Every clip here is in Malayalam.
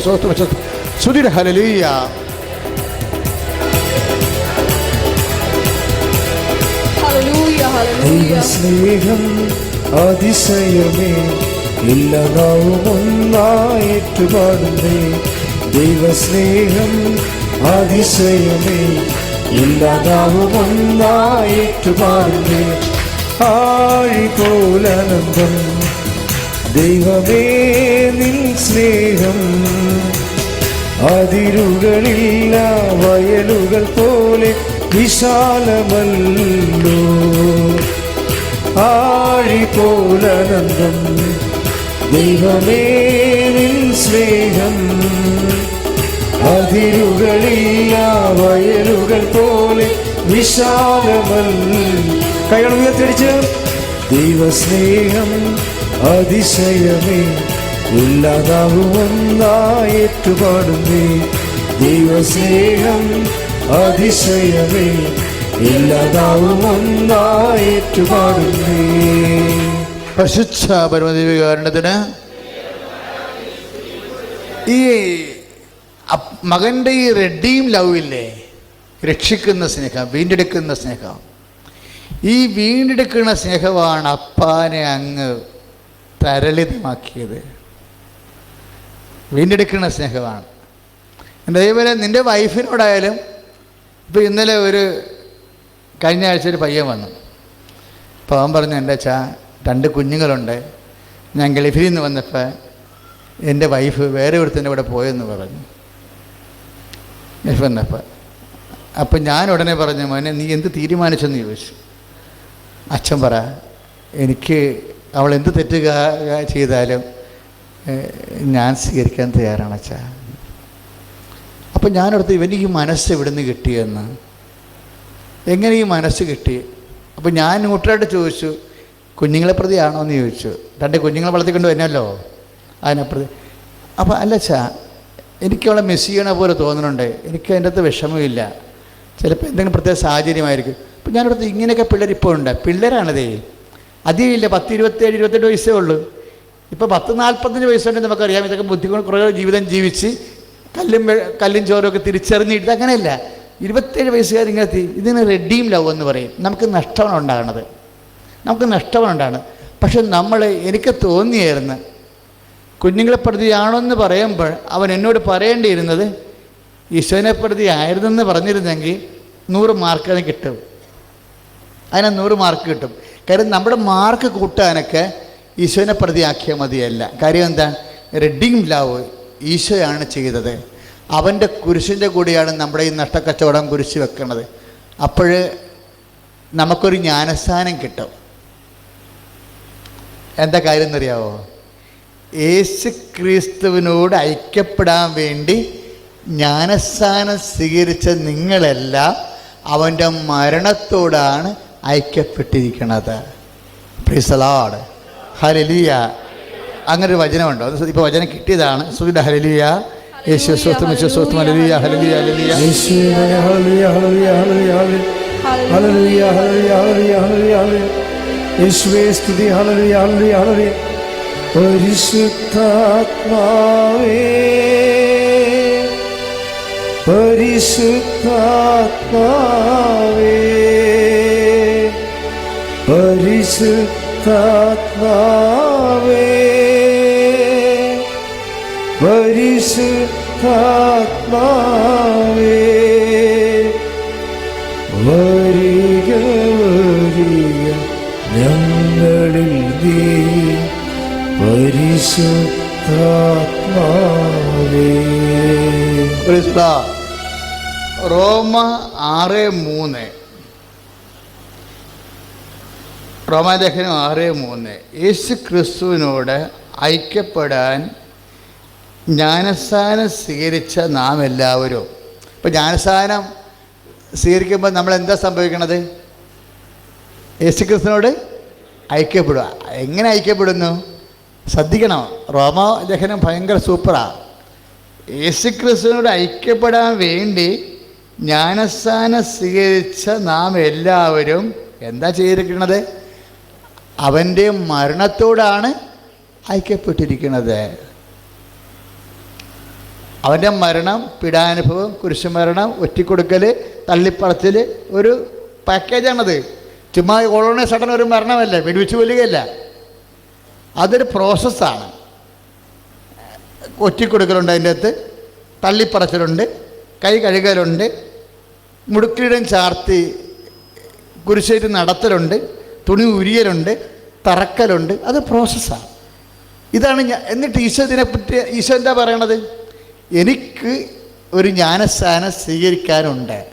സുധിര ഹലലീയ Hallelujah, hallelujah. സ്നേഹം അതിശയമേ ഇല്ല നാവും ഒന്നായിട്ട് പാടുന്നേ ദൈവസ്നേഹം അതിശയമേ ഇല്ല നാവും ഒന്നായിട്ട് പാടുന്നേ ആഴി പോലനന്ദം ദൈവമേ നിൻ സ്നേഹം. അതിരുകളില്ല വയലുകൾ പോലെ വിശാലമല്ലോ. ആഴി പോലനന്ദം ദൈവമേ നിൻ സ്നേഹം. അതിരുകളില്ല വയലുകൾ പോലെ വിശാലമല്ല. കൈകൾ ഉയർത്തിടിച്ച് ദൈവസ്നേഹം അതിശയമേ ഇല്ലാതാവും ഒന്നായിട്ട് പാടുന്നേ ദൈവസ്നേഹം അതിശയമേ ഇല്ലാതാവും ഒന്നായിട്ട് പാടുന്നേ പ്രശിച്ച പരമദേവികാരണത്തിന് ഈ മകന്റെ ഈ റെഡീം ലവ് ഇല്ലേ? രക്ഷിക്കുന്ന സ്നേഹം വീണ്ടെടുക്കുന്ന സ്നേഹം. ഈ വീണ്ടെടുക്കുന്ന സ്നേഹമാണ് അപ്പാനെ അങ്ങ് തരളിതമാക്കിയത് വീണ്ടെടുക്കുന്ന സ്നേഹമാണ്. അതേപോലെ നിന്റെ വൈഫിനോടായാലും ഇപ്പോൾ ഇന്നലെ ഒരു കഴിഞ്ഞ ആഴ്ച ഒരു പയ്യൻ വന്നു. അപ്പോൾ അവൻ പറഞ്ഞു എന്റെ അച്ഛാ രണ്ട് കുഞ്ഞുങ്ങളുണ്ട്. ഞാൻ ഗൾഫിൽ നിന്ന് വന്നപ്പോൾ എന്റെ വൈഫ് വേറെ ഒരുത്തിന്റെ കൂടെ പോയെന്ന് പറഞ്ഞു. ഗൾഫ് വന്നപ്പോൾ അപ്പം ഞാൻ ഉടനെ പറഞ്ഞു മോനെ നീ എന്ത് തീരുമാനിച്ചെന്ന് ചോദിച്ചു? അച്ഛൻ പറ എനിക്ക് അവൾ എന്ത് തെറ്റ് കാ- കാ- ചെയ്താലും ഞാൻ സ്വീകരിക്കാൻ തയ്യാറാണ് അച്ഛാ. അപ്പം ഞാനടുത്ത് ഇവന് ഈ മനസ്സ് എവിടുന്ന് കിട്ടിയെന്ന്? എങ്ങനെ ഈ മനസ്സ് കിട്ടി? അപ്പം ഞാൻ ന്യൂട്രലായിട്ട് ചോദിച്ചു കുഞ്ഞുങ്ങളെ പ്രതിയാണോ? എന്ന് ചോദിച്ചു. രണ്ട് കുഞ്ഞുങ്ങളെ വളർത്തിക്കൊണ്ട് വന്നല്ലോ. അതിനെ പ്രതി അപ്പം അല്ല ചാ എനിക്കവളെ മിസ് ചെയ്യണ പോലെ തോന്നുന്നുണ്ട്. എനിക്ക് അതിന്റെ അകത്ത് വിഷമമില്ല ചിലപ്പോൾ എന്തെങ്കിലും പ്രത്യേക സാഹചര്യമായിരിക്കും. അപ്പം ഞാനിവിടുത്തെ ഇങ്ങനെയൊക്കെ പിള്ളേർ ഇപ്പോൾ ഉണ്ട് പിള്ളേരാണതേ. അധികം ഇല്ല പത്ത് ഇരുപത്തേഴ് ഇരുപത്തെട്ട് വയസ്സേ ഉള്ളൂ. ഇപ്പോൾ പത്ത് നാൽപ്പത്തഞ്ച് വയസ്സുണ്ടെങ്കിൽ നമുക്കറിയാം. ഇതൊക്കെ ബുദ്ധിമുട്ട് കുറേ ജീവിതം ജീവിച്ച് കല്ലും കല്ലും ചോരമൊക്കെ തിരിച്ചറിഞ്ഞിട്ട് അങ്ങനെയല്ല. ഇരുപത്തേഴ് വയസ്സുകാർ ഇങ്ങനെ ഇതിന് റെഡീം ലവ് എന്ന് പറയും. നമുക്ക് നഷ്ടമാണ് ഉണ്ടാകുന്നത്. നമുക്ക് നഷ്ടമാണ് ഉണ്ടാകുന്നത്. പക്ഷെ നമ്മൾ എനിക്ക് തോന്നിയായിരുന്നു കുഞ്ഞുങ്ങളെ പ്രതിയാണെന്ന് പറയുമ്പോൾ അവൻ എന്നോട് പറയേണ്ടിയിരുന്നത് ഈശോനെ പ്രതി ആയിരുന്നെന്ന് പറഞ്ഞിരുന്നെങ്കിൽ നൂറ് മാർക്ക് അതിന് കിട്ടും. അതിന് നൂറ് മാർക്ക് കിട്ടും. കാര്യം നമ്മുടെ മാർക്ക് കൂട്ടാനൊക്കെ ഈശോനെ പ്രതിയാക്കിയാൽ മതിയല്ല. കാര്യം എന്താ? റെഡിങ് ലവ് ഈശോയാണ് ചെയ്തത്. അവന്റെ കുരിശിന്റെ കൂടിയാണ് നമ്മുടെ ഈ നഷ്ടക്കച്ചവടം കുരിശ് വെക്കുന്നത് അപ്പോൾ നമുക്കൊരു ജ്ഞാനസ്ഥാനം കിട്ടും. എന്താ കാര്യം എന്നറിയാവോ? യേശു ക്രിസ്തുവിനോട് ഐക്യപ്പെടാൻ വേണ്ടി ജ്ഞാനസ്ഥാനം സ്വീകരിച്ച നിങ്ങളെല്ലാം അവന്റെ മരണത്തോടാണ് ഐക്യപ്പെട്ടിരിക്കുന്നത് പ്രിസലാട് ഹരലിയ അങ്ങനെ ഒരു വചനമുണ്ടോ. ഇപ്പൊ വചനം കിട്ടിയതാണ്. സുഖ ഹരലിയ സ്തുതി. പരിശുദ്ധാത്മാവേ. പരിശുദ്ധാത്മാവേ. പരിശുദ്ധാത്മാവേ. പരിശുദ്ധാത്മാവേ. വരിക വരിക ഞങ്ങളിൽ ദേ പരിശുദ്ധാത്മാവേ. റോമ ആറ് മൂന്ന്. റോമാലേഖനം ആറ് മൂന്ന്. യേശു ക്രിസ്തുവിനോട് ഐക്യപ്പെടാൻ ജ്ഞാനസ്ഥാനം സ്വീകരിച്ച നാം എല്ലാവരും ഇപ്പം ജ്ഞാനസ്ഥാനം സ്വീകരിക്കുമ്പോൾ നമ്മൾ എന്താ സംഭവിക്കണത്? യേശു ക്രിസ്തുവിനോട് ഐക്യപ്പെടുക. എങ്ങനെ ഐക്യപ്പെടുന്നു? ശ്രദ്ധിക്കണം. റോമ ലേഖനം ഭയങ്കര സൂപ്പറാണ് യേശു ക്രിസ്തുവിനോട് ഐക്യപ്പെടാൻ വേണ്ടി ജ്ഞാനസ്ഥാനം സ്വീകരിച്ച നാം എല്ലാവരും എന്താ ചെയ്തിരിക്കുന്നത് അവന്റെ മരണത്തോടാണ് ഐക്യപ്പെട്ടിരിക്കുന്നത്. അവന്റെ മരണം പിടാനുഭവം കുരിശുമരണം ഒറ്റിക്കൊടുക്കൽ തള്ളിപ്പറത്തിൽ ഒരു പാക്കേജാണത് ചുമ്മാ ഓളോണെ സഡൻ ഒരു മരണമല്ല? വെടിവെച്ച് കൊല്ലുകയല്ല. അതൊരു പ്രോസസ്സാണ് ഒറ്റിക്കൊടുക്കലുണ്ട് അതിന്റെ അകത്ത് തള്ളിപ്പറച്ചിലുണ്ട് കൈ കഴുകലുണ്ട് മുടുക്കിടം ചാർത്തി കുരിശേറ്റ് നടത്തലുണ്ട്. തുണി ഉരിയലുണ്ട് തറക്കലുണ്ട് അത് പ്രോസസ്സാണ് ഇതാണ് ഞാൻ എന്നിട്ട് ഈശോ ഇതിനെപ്പറ്റി ഈശോ എന്താ പറയണത്? എനിക്ക് ഒരു ജ്ഞാനസ്ഥാനം സ്വീകരിക്കാനുണ്ട്.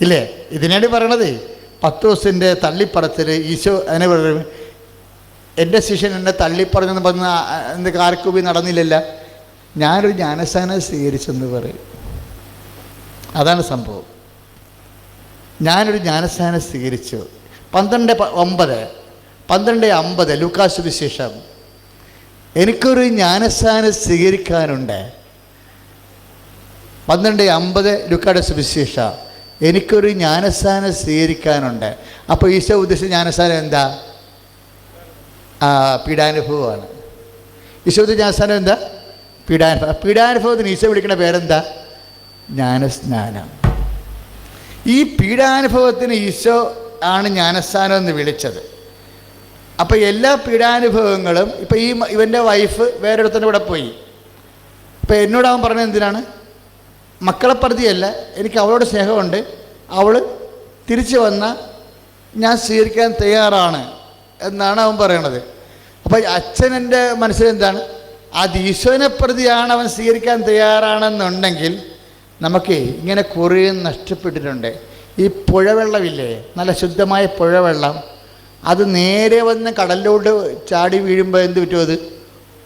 ഇല്ലേ? ഇതിനാണ് പറയണത്. പത്ത് ദിവസത്തിന്റെ തള്ളിപ്പറത്തിൽ ഈശോ അതിനെ പറയുന്നത് എന്റെ ശിഷ്യൻ എന്നെ തള്ളിപ്പറഞ്ഞെന്ന് പറഞ്ഞ എന്ത് കാർക്കുപി നടന്നില്ലല്ല. ഞാനൊരു ജ്ഞാനസ്ഥാനം സ്വീകരിച്ചെന്ന് പറയും. അതാണ് സംഭവം. ഞാനൊരു ജ്ഞാനസ്ഥാനം സ്വീകരിച്ചു. പന്ത്രണ്ട് ഒമ്പത്. പന്ത്രണ്ട് അമ്പത് ലൂക്കാസ് വിശേഷം എനിക്കൊരു ജ്ഞാനസ്ഥാനം സ്വീകരിക്കാനുണ്ട്. പന്ത്രണ്ട് അമ്പത് ലുക്കാടെ സുവിശേഷ. എനിക്കൊരു ജ്ഞാനസ്ഥാനം സ്വീകരിക്കാനുണ്ട്. അപ്പോൾ ഈശോ ഉദ്ദേശിച്ച ജ്ഞാനസ്ഥാനം എന്താ? ആ പീഡാനുഭവമാണ്. ഈശോ ജ്ഞാനസ്ഥാനം എന്താ? പീഡാനുഭവം പീഡാനുഭവത്തിന് ഈശോ വിളിക്കുന്ന പേരെന്താ? ജ്ഞാനസ്നാനം. ഈ പീഡാനുഭവത്തിന് ഈശോ ആണ് ജ്ഞാനസ്ഥാനം എന്ന് വിളിച്ചത്. അപ്പോൾ എല്ലാ പീഡാനുഭവങ്ങളും ഇപ്പോൾ ഈ ഇവന്റെ വൈഫ് വേറൊരിടത്തിന്റെ കൂടെ പോയി. ഇപ്പോൾ എന്നോട് അവൻ പറഞ്ഞത് എന്തിനാണ്? മക്കളെ പ്രതിയല്ല എനിക്ക് അവളോട് സ്നേഹമുണ്ട് അവൾ തിരിച്ചു വന്ന ഞാൻ സ്വീകരിക്കാൻ തയ്യാറാണ് എന്നാണ് അവൻ പറയണത്. അപ്പോൾ അച്ഛൻ എന്റെ മനസ്സിലെന്താണ് അത് ഈശോനെ പ്രതിയാണ് അവൻ സ്വീകരിക്കാൻ തയ്യാറാണെന്നുണ്ടെങ്കിൽ നമുക്ക് ഇങ്ങനെ കുറേ നഷ്ടപ്പെട്ടിട്ടുണ്ട്. ഈ പുഴവെള്ളമില്ലേ? നല്ല ശുദ്ധമായ പുഴവെള്ളം. അത് നേരെ വന്ന് കടലിലോട്ട് ചാടി വീഴുമ്പോൾ എന്ത് പറ്റും അത്?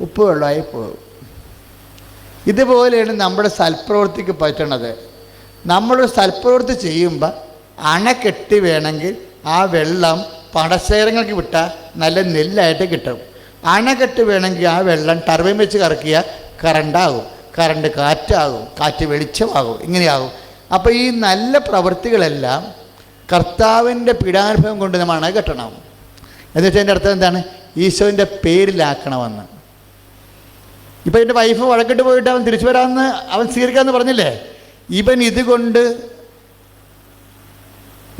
ഉപ്പ് വെള്ളമായി പോകും. ഇതുപോലെയാണ് നമ്മുടെ സൽപ്രവൃത്തിക്ക് പറ്റണത്. നമ്മളൊരു സൽപ്രവൃത്തി ചെയ്യുമ്പോൾ അണ കെട്ടി വേണമെങ്കിൽ ആ വെള്ളം പടശേഖരങ്ങൾക്ക് വിട്ടാൽ നല്ല നെല്ലായിട്ട് കിട്ടും. അണകെട്ട് വേണമെങ്കിൽ ആ വെള്ളം ടർബൈൻ വെച്ച് കറക്കിയാൽ കറണ്ടാകും. കറണ്ട് കാറ്റാകും. കാറ്റ് വെളിച്ചമാകും. ഇങ്ങനെയാകും. അപ്പോൾ ഈ നല്ല പ്രവൃത്തികളെല്ലാം കർത്താവിന്റെ പീഡാനുഭവം കൊണ്ട് നമ്മൾ അണകെട്ടണം എന്ന് വെച്ചാൽ എന്റെ അർത്ഥം എന്താണ്? ഈശോന്റെ പേരിലാക്കണമെന്ന്. ഇപ്പം എന്റെ വൈഫ് വഴക്കിട്ട് പോയിട്ട് അവൻ തിരിച്ചു വരാമെന്ന് അവൻ സ്വീകരിക്കാമെന്ന് പറഞ്ഞില്ലേ? ഇവൻ ഇതുകൊണ്ട്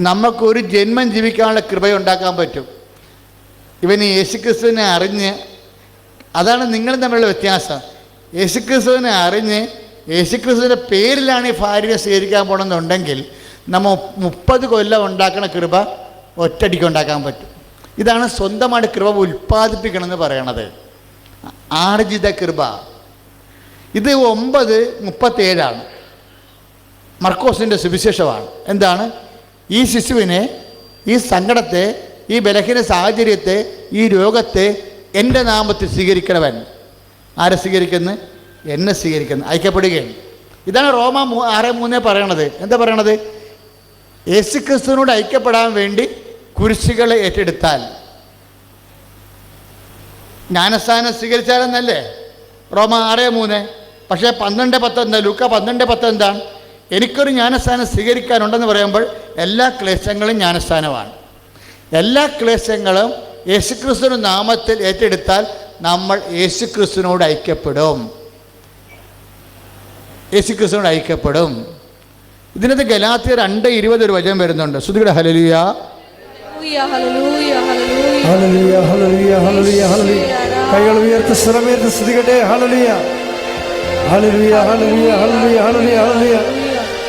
നമുക്കൊരു ജന്മം ജീവിക്കാനുള്ള കൃപയുണ്ടാക്കാൻ പറ്റും. ഇവന് യേശുക്രിസ്തുവിനെ അറിഞ്ഞ് അതാണ് നിങ്ങൾ തമ്മിലുള്ള വ്യത്യാസം. യേശുക്രിസ്തുവിനെ അറിഞ്ഞ് യേശുക്രിസ്തുവിന്റെ പേരിലാണ് ഈ ഭാര്യയെ സ്വീകരിക്കാൻ പോകണമെന്നുണ്ടെങ്കിൽ നമ്മ മുപ്പത് കൊല്ലം ഉണ്ടാക്കുന്ന കൃപ ഒറ്റടിക്ക് ഉണ്ടാക്കാൻ പറ്റും. ഇതാണ് സ്വന്തമായിട്ട് കൃപ ഉൽപ്പാദിപ്പിക്കണമെന്ന് പറയണത്. ആർജിത കൃപ. ഇത് ഒമ്പത് മുപ്പത്തേഴാണ് മർക്കോസിന്റെ സുവിശേഷമാണ്. എന്താണ്? ഈ ശിശുവിനെ ഈ സങ്കടത്തെ ഈ ബലഹീന സാഹചര്യത്തെ ഈ രോഗത്തെ എന്റെ നാമത്തിൽ സ്വീകരിക്കണവൻ. ആരെ സ്വീകരിക്കുന്നു? എന്നെ സ്വീകരിക്കുന്നു. ഐക്യപ്പെടുകയാണ് ഇതാണ് റോമ ആറ് മൂന്നേ പറയണത്. എന്താ പറയണത്? യേശുക്രിസ്തുവിനോട് ഐക്യപ്പെടാൻ വേണ്ടി കുരിശുകളെ ഏറ്റെടുത്താൽ. ജ്ഞാനസ്ഥാനം സ്വീകരിച്ചാലെന്നല്ലേ? റോമ ആറ് മൂന്ന്. പക്ഷേ പന്ത്രണ്ട് പത്ത് എന്താ ലൂക്ക പന്ത്രണ്ട് പത്ത് എന്താണ് എനിക്കൊരു ജ്ഞാനസ്ഥാനം സ്വീകരിക്കാനുണ്ടെന്ന് പറയുമ്പോൾ എല്ലാ ക്ലേശങ്ങളും ജ്ഞാനസ്ഥാനമാണ്. എല്ലാ ക്ലേശങ്ങളും യേശുക്രിസ്തുവിന്റെ നാമത്തിൽ ഏറ്റെടുത്താൽ നമ്മൾ യേശുക്രിസ്തുവിനോട് ഐക്യപ്പെടും. യേശുക്രിസ്തുവിനോട് ഐക്യപ്പെടും ഇതിനകത്ത് ഗലാത്തിയ രണ്ട് ഇരുപത് ഒരു വചനം വരുന്നുണ്ട് ശ്രുതിയുടെ hallelujah hallelujah hallelujah hallelujah hallelujah hallelujah hallelujah hallelujah കൈകൾ ഉയർത്തി സ്ഥലമേർത്ത് സ്തുതിക്കട്ടെ hallelujah hallelujah hallelujah hallelujah hallelujah hallelujah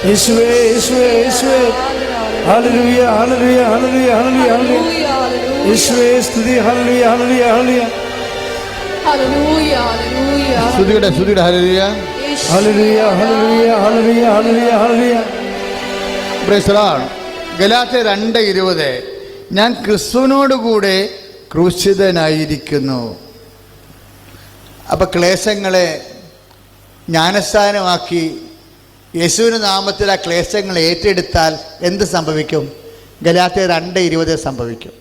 യേശുവേ യേശുവേ യേശുവേ hallelujah hallelujah hallelujah hallelujah hallelujah Hallelujah, hallelujah. യേശുവേ സ്തുതി hallelujah hallelujah hallelujah hallelujah hallelujah ശ്രുതിയുടെ ശ്രുതിയുടെ ഹലലിയ യേശു- hallelujah hallelujah hallelujah hallelujah hallelujah പ്രശ്നമാണ് ഗലാത്തെ രണ്ട് ഇരുപത്. ഞാൻ ക്രിസ്തുവിനോടുകൂടെ ക്രൂശിതനായിരിക്കുന്നു. അപ്പം ക്ലേശങ്ങളെ ജ്ഞാനസ്ഥാനമാക്കി യേശുവിന്റെ നാമത്തിൽ ആ ക്ലേശങ്ങൾ ഏറ്റെടുത്താൽ എന്ത് സംഭവിക്കും? ഗലാത്തെ രണ്ട് ഇരുപത് സംഭവിക്കും.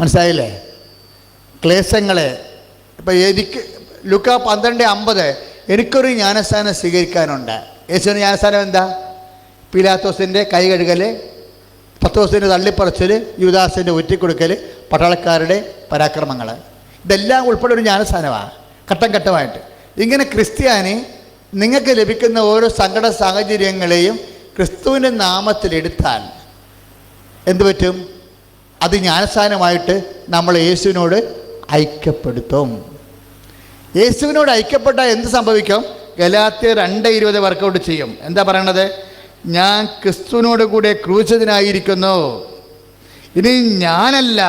മനസ്സിലായില്ലേ? ക്ലേശങ്ങളെ ഇപ്പം എനിക്ക് ലുക്ക പന്ത്രണ്ട് അമ്പത്. എനിക്കൊരു ജ്ഞാനസ്ഥാനം സ്വീകരിക്കാനുണ്ട്. യേശുവിന് ജ്ഞാനസ്ഥാനം എന്താ? പീലാത്തോസിന്റെ കൈ കഴുകൽ പത്തോസിന്റെ തള്ളിപ്പറച്ചൽ യുവദാസിന്റെ ഒറ്റിക്കൊടുക്കൽ പട്ടാളക്കാരുടെ പരാക്രമങ്ങൾ ഇതെല്ലാം ഉൾപ്പെടെ ഒരു ജ്ഞാനസ്ഥാനമാണ് ഘട്ടം ഘട്ടമായിട്ട്. ഇങ്ങനെ ക്രിസ്ത്യാനി നിങ്ങൾക്ക് ലഭിക്കുന്ന ഓരോ സങ്കട സാഹചര്യങ്ങളെയും ക്രിസ്തുവിന്റെ നാമത്തിലെടുത്താൽ എന്തു പറ്റും? അത് ജ്ഞാനസ്ഥാനമായിട്ട് നമ്മൾ യേശുവിനോട് ഐക്യപ്പെടുത്തും. യേശുവിനോട് ഐക്യപ്പെട്ടാൽ എന്ത് സംഭവിക്കും? ഗലാത്യ രണ്ട് ഇരുപത് വർക്കൗട്ട് ചെയ്യും. എന്താ പറയണത്? ഞാൻ ക്രിസ്തുവിനോട് കൂടെ ക്രൂശിതനായിരിക്കുന്നു. ഇനി ഞാനല്ല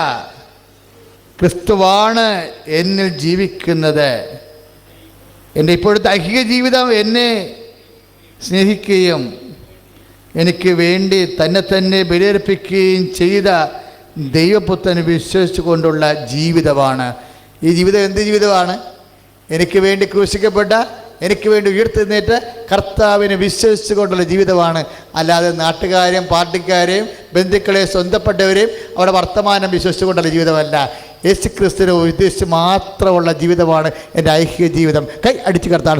ക്രിസ്തുവാണ് എന്നിൽ ജീവിക്കുന്നത്. എന്റെ ഇപ്പോഴത്തെ ഐഹിക ജീവിതം എന്നെ സ്നേഹിക്കുകയും എനിക്ക് വേണ്ടി തന്നെ തന്നെ ബലിയർപ്പിക്കുകയും ചെയ്ത ദൈവപുത്രന് വിശ്വസിച്ചുകൊണ്ടുള്ള ജീവിതമാണ്. ഈ ജീവിതം എന്ത് ജീവിതമാണ്? എനിക്ക് വേണ്ടി ക്രൂശിക്കപ്പെട്ട എനിക്ക് വേണ്ടി ഉയർത്തെഴുന്നേറ്റ് കർത്താവിനെ വിശ്വസിച്ചുകൊണ്ടുള്ള ജീവിതമാണ്. അല്ലാതെ നാട്ടുകാരെയും പാർട്ടിക്കാരെയും ബന്ധുക്കളെയും സ്വന്തപ്പെട്ടവരെയും അവരുടെ വർത്തമാനം വിശ്വസിച്ചുകൊണ്ടുള്ള ജീവിതമല്ല. യേശു ക്രിസ്തുവിനെ ഉദ്ദേശിച്ച് മാത്രമുള്ള ജീവിതമാണ് എന്റെ ഐഹിക ജീവിതം. കൈ അടിച്ചു കർത്താൻ